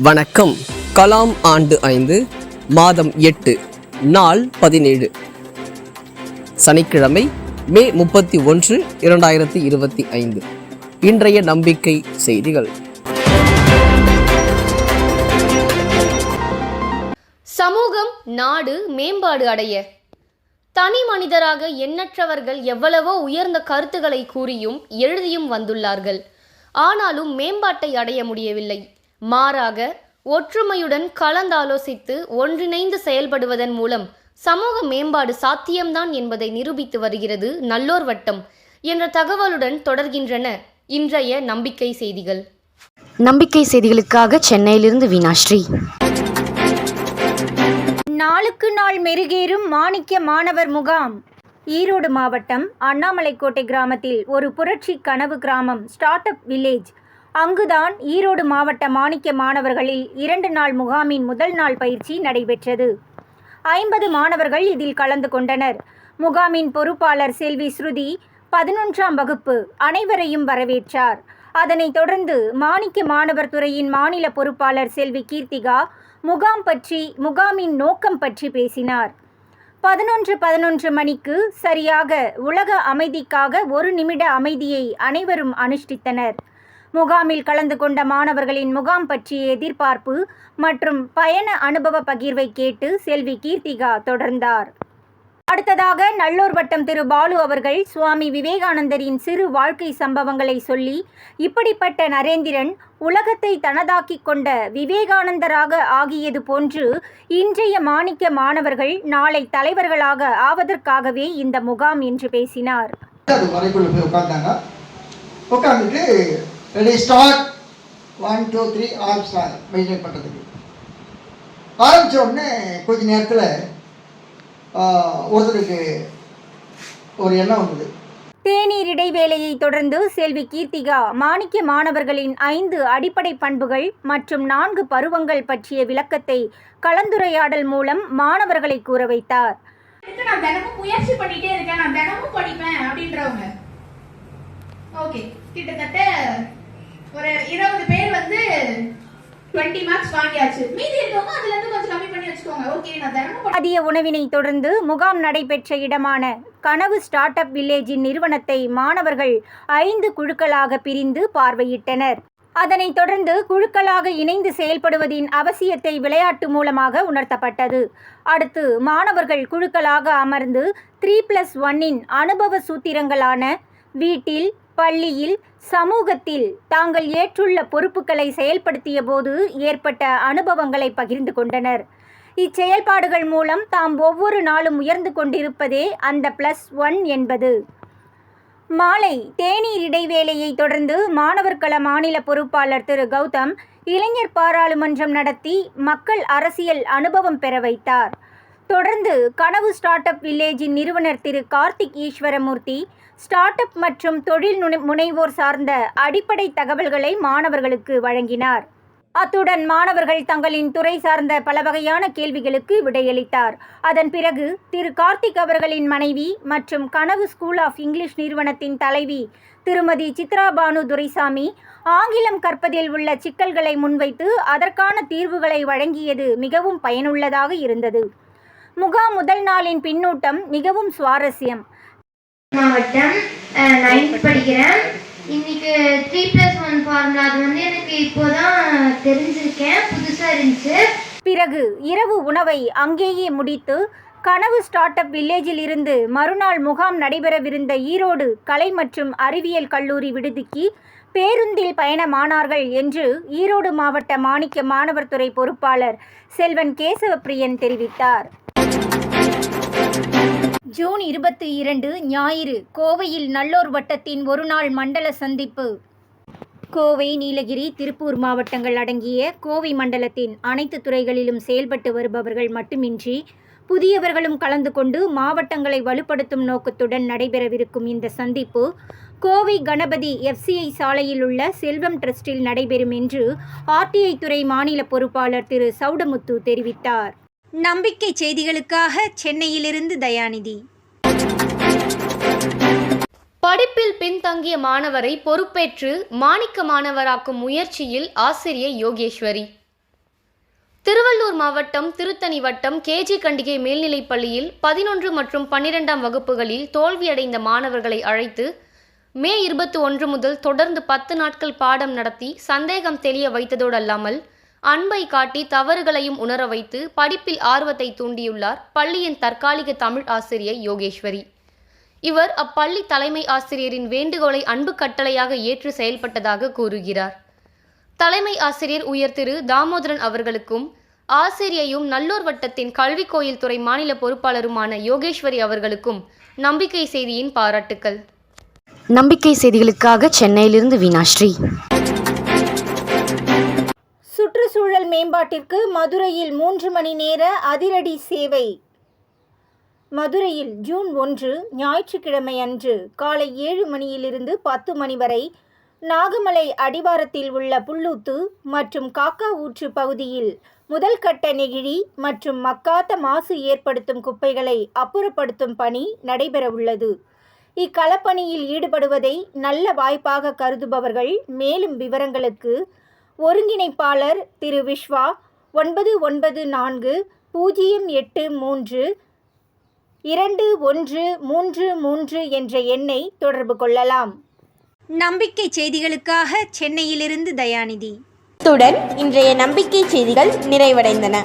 வணக்கம். கலாம் ஆண்டு ஐந்து மாதம் எட்டு நாள் பதினேழு. சனிக்கிழமை மே முப்பத்தி ஒன்று இரண்டாயிரத்தி இருபத்தி ஐந்து. இன்றைய நம்பிக்கை செய்திகள். சமூகம் நாடு மேம்பாடு அடைய. தனி மனிதராக எண்ணற்றவர்கள் எவ்வளவோ உயர்ந்த கருத்துக்களை கூறியும் எழுதியும் வந்துள்ளார்கள். ஆனாலும் மேம்பாட்டை அடைய முடியவில்லை. மாறாக ஒற்றுமையுடன் கலந்தாலோசித்து ஒன்றிணைந்து செயல்படுவதன் மூலம் சமூக மேம்பாடு சாத்தியம்தான் என்பதை நிரூபித்து வருகிறது நல்லோர் வட்டம் என்ற தகவலுடன் தொடர்கின்றன இன்றைய நம்பிக்கை செய்திகள். நம்பிக்கை செய்திகளுக்காக சென்னையிலிருந்து வீணாஸ்ரீ நாளுக்கு நாள் மெருகேறும் மாணிக்க மாணவர் முகாம். ஈரோடு மாவட்டம் அண்ணாமலைக்கோட்டை கிராமத்தில் ஒரு புரட்சி கனவு கிராமம் ஸ்டார்ட் அப் வில்லேஜ். அங்குதான் ஈரோடு மாவட்ட மாணிக்க மாணவர்களில் இரண்டு நாள் முகாமின் முதல் நாள் பயிற்சி நடைபெற்றது. ஐம்பது மாணவர்கள் இதில் கலந்து கொண்டனர். முகாமின் பொறுப்பாளர் செல்வி ஸ்ருதி பதினொன்றாம் வகுப்பு அனைவரையும் வரவேற்றார். அதனைத் தொடர்ந்து மாணிக்க மாணவர் துறையின் மாநில பொறுப்பாளர் செல்வி கீர்த்திகா முகாம் பற்றி முகாமின் நோக்கம் பற்றி பேசினார். பதினொன்று பதினொன்று மணிக்கு சரியாக உலக அமைதிக்காக ஒரு நிமிட அமைதியை அனைவரும் அனுஷ்டித்தனர். முகாமில் கலந்து கொண்ட மாணவர்களின் முகாம் பற்றிய எதிர்பார்ப்பு மற்றும் பயண அனுபவ பகிர்வை கேட்டு செல்வி கீர்த்திகா தொடர்ந்தார். அடுத்ததாக நல்லூர் வட்டம் திரு பாலு அவர்கள் சுவாமி விவேகானந்தரின் சிறு வாழ்க்கை சம்பவங்களை சொல்லி இப்படிப்பட்ட நரேந்திரன் உலகத்தை தனதாக்கிக் கொண்ட விவேகானந்தராக ஆகியது போன்று இன்றைய மாணிக்க மாணவர்கள் நாளை தலைவர்களாக ஆவதற்காகவே இந்த முகாம் என்று பேசினார். Ready start one two three ஆரம்பிச்சிட்டாங்க மெயின்டைன் பண்ணுறதுக்கு ஆரம்பித்த உடனே கொஞ்ச நேரத்தில் ஒருத்தருக்கு ஒரு எண்ணம் வந்தது. தேநீர் இடைவேளையை தொடர்ந்து செல்வி கீர்த்திகா மாணிக்க மாணவர்களின் ஐந்து அடிப்படை பண்புகள் மற்றும் நான்கு பருவங்கள் பற்றிய விளக்கத்தை கலந்துரையாடல் மூலம் மாணவர்களை கூற வைத்தார். நான் தினமும் முயற்சி பண்ணிட்டே இருக்கேன். நான் தினமும் படிப்பேன் அப்படின்றவங்க. ஓகே. கிட்டத்தட்ட ஒரு இருபது பேர் வந்து டுவெண்ட்டி மார்க்ஸ் வாங்கியாச்சு. மீதி இருக்கவங்க அதுல இருந்து கொஞ்சம் கம்மி பண்ணி வச்சுக்கோங்க. ஓகே நான் தினமும் மதிய உணவினை தொடர்ந்து முகாம் நடைபெற்ற இடமான கனவு ஸ்டார்ட் அப் வில்லேஜின் நிறுவனத்தை மாணவர்கள் ஐந்து குழுக்களாக பிரிந்து பார்வையிட்டனர். அதனைத் தொடர்ந்து குழுக்களாக இணைந்து செயல்படுவதின் அவசியத்தை விளையாட்டு மூலமாக உணர்த்தப்பட்டது. அடுத்து மாணவர்கள் குழுக்களாக அமர்ந்து த்ரீ பிளஸ் ஒன்னின் அனுபவ சூத்திரங்களான வீட்டில் பள்ளியில் சமூகத்தில் தாங்கள் ஏற்றுள்ள பொறுப்புகளை செயல்படுத்திய போது ஏற்பட்ட அனுபவங்களை பகிர்ந்து கொண்டனர். இச்செயல்பாடுகள் மூலம் தாம் ஒவ்வொரு நாளும் உயர்ந்து கொண்டிருப்பதே அந்த பிளஸ் ஒன் என்பது. மாலை தேநீர் இடைவேளையை தொடர்ந்து மாணவர் கள மாநில பொறுப்பாளர் திரு கௌதம் இளைஞர் பாராளுமன்றம் நடத்தி மக்கள் அரசியல் அனுபவம் பெற வைத்தார். தொடர்ந்து கனவு ஸ்டார்ட் அப் வில்லேஜின் நிறுவனர் திரு கார்த்திக் ஈஸ்வரமூர்த்தி ஸ்டார்ட் அப் மற்றும் தொழில் நுணை- முனைவோர் சார்ந்த அடிப்படை தகவல்களை மாணவர்களுக்கு வழங்கினார். அத்துடன் மாணவர்கள் தங்களின் துறை சார்ந்த பல வகையான கேள்விகளுக்கு விடையளித்தார். அதன் பிறகு திரு கார்த்திக் அவர்களின் மனைவி மற்றும் கனவு ஸ்கூல் ஆஃப் இங்கிலீஷ் நிறுவனத்தின் தலைவி திருமதி சித்ரா பானு துரைசாமி ஆங்கிலம் கற்பதில் உள்ள சிக்கல்களை முன்வைத்து அதற்கான தீர்வுகளை வழங்கியது மிகவும் பயனுள்ளதாக இருந்தது. முகாம் முதல் நாளின் பின்னூட்டம் மிகவும் சுவாரஸ்யம். மாவட்டம் நைன்த் படிக்கிறேன். இன்னைக்கு த்ரீ ப்ளஸ் ஒன் ஃபார்முலா அது வந்து எனக்கு இப்போதான் தெரிஞ்சிருக்கேன். புதுசாக இருந்துச்சு. பிறகு இரவு உணவை அங்கேயே முடித்து கனவு ஸ்டார்ட் அப் வில்லேஜில் இருந்து மறுநாள் முகாம் நடைபெறவிருந்த ஈரோடு கலை மற்றும் அறிவியல் கல்லூரி விடுதிக்கு பேருந்தில் பயணமானார்கள் என்று ஈரோடு மாவட்ட மாணிக்க மாணவர் துறை பொறுப்பாளர் செல்வன் கேசவப்பிரியன் தெரிவித்தார். ஜூன் இருபத்தி இரண்டு ஞாயிறு கோவையில் நல்லோர் வட்டத்தின் ஒருநாள் மண்டல சந்திப்பு. கோவை நீலகிரி திருப்பூர் மாவட்டங்கள் அடங்கிய கோவை மண்டலத்தின் அனைத்து துறைகளிலும் செயல்பட்டு வருபவர்கள் மட்டுமின்றி புதியவர்களும் கலந்து கொண்டு மாவட்டங்களை வலுப்படுத்தும் நோக்கத்துடன் நடைபெறவிருக்கும் இந்த சந்திப்பு கோவை கணபதி எஃப்சிஐ சாலையில் உள்ள செல்வம் ட்ரஸ்டில் நடைபெறும் என்று ஆர்டிஐ துறை மாநில பொறுப்பாளர் திரு சவுடமுத்து தெரிவித்தார். நம்பிக்கை செய்திகளுக்காக சென்னையிலிருந்து தயாநிதி. படிப்பில் பின்தங்கிய மாணவரை பொறுப்பேற்று மாணிக்க மாணவராக்கும் முயற்சியில் ஆசிரியர் யோகேஸ்வரி. திருவள்ளூர் மாவட்டம் திருத்தணி வட்டம் கேஜி கண்டிகை மேல்நிலைப் பள்ளியில் பதினொன்று மற்றும் பன்னிரெண்டாம் வகுப்புகளில் தோல்வியடைந்த மாணவர்களை அழைத்து மே இருபத்தி ஒன்று முதல் தொடர்ந்து பத்து நாட்கள் பாடம் நடத்தி சந்தேகம் தெளிய வைத்ததோடு அல்லாமல் அன்பை காட்டி தவறுகளையும் உணர வைத்து படிப்பில் ஆர்வத்தை தூண்டியுள்ளார் பள்ளியின் தற்காலிக தமிழ் ஆசிரியை யோகேஸ்வரி. இவர் அப்பள்ளி தலைமை ஆசிரியரின் வேண்டுகோளை அன்பு கட்டளையாக ஏற்று செயல்பட்டதாக கூறுகிறார். தலைமை ஆசிரியர் உயர் திரு தாமோதரன் அவர்களுக்கும் ஆசிரியையும் நல்லூர் வட்டத்தின் கல்வி கோயில் துறை மாநில பொறுப்பாளருமான யோகேஸ்வரி அவர்களுக்கும் நம்பிக்கை செய்தியின் பாராட்டுக்கள். நம்பிக்கை செய்திகளுக்காக சென்னையிலிருந்து வீனாஸ்ரீ சுற்றுச்சூழல் மேம்பாட்டிற்கு மதுரையில் மூன்று மணி நேர அதிரடி சேவை. மதுரையில் ஜூன் ஒன்று ஞாயிற்றுக்கிழமை அன்று காலை ஏழு மணியிலிருந்து பத்து மணி வரை நாகமலை அடிவாரத்தில் உள்ள புல்லூத்து மற்றும் காக்கா ஊற்று பகுதியில் முதல் கட்ட நெகிழி மற்றும் மக்காத மாசு ஏற்படுத்தும் குப்பைகளை அப்புறப்படுத்தும் பணி நடைபெறவுள்ளது. இக்களப்பணியில் ஈடுபடுவதை நல்ல வாய்ப்பாக கருதுபவர்கள் மேலும் விவரங்களுக்கு ஒருங்கிணைப்பாளர் திரு விஸ்வா ஒன்பது ஒன்பது நான்கு பூஜ்ஜியம் எட்டு மூன்று இரண்டு ஒன்று மூன்று மூன்று என்ற எண்ணை தொடர்பு கொள்ளலாம். நம்பிக்கை செய்திகளுக்காக சென்னையிலிருந்து தயாநிதி. இத்துடன் இன்றைய நம்பிக்கை செய்திகள் நிறைவடைந்தன.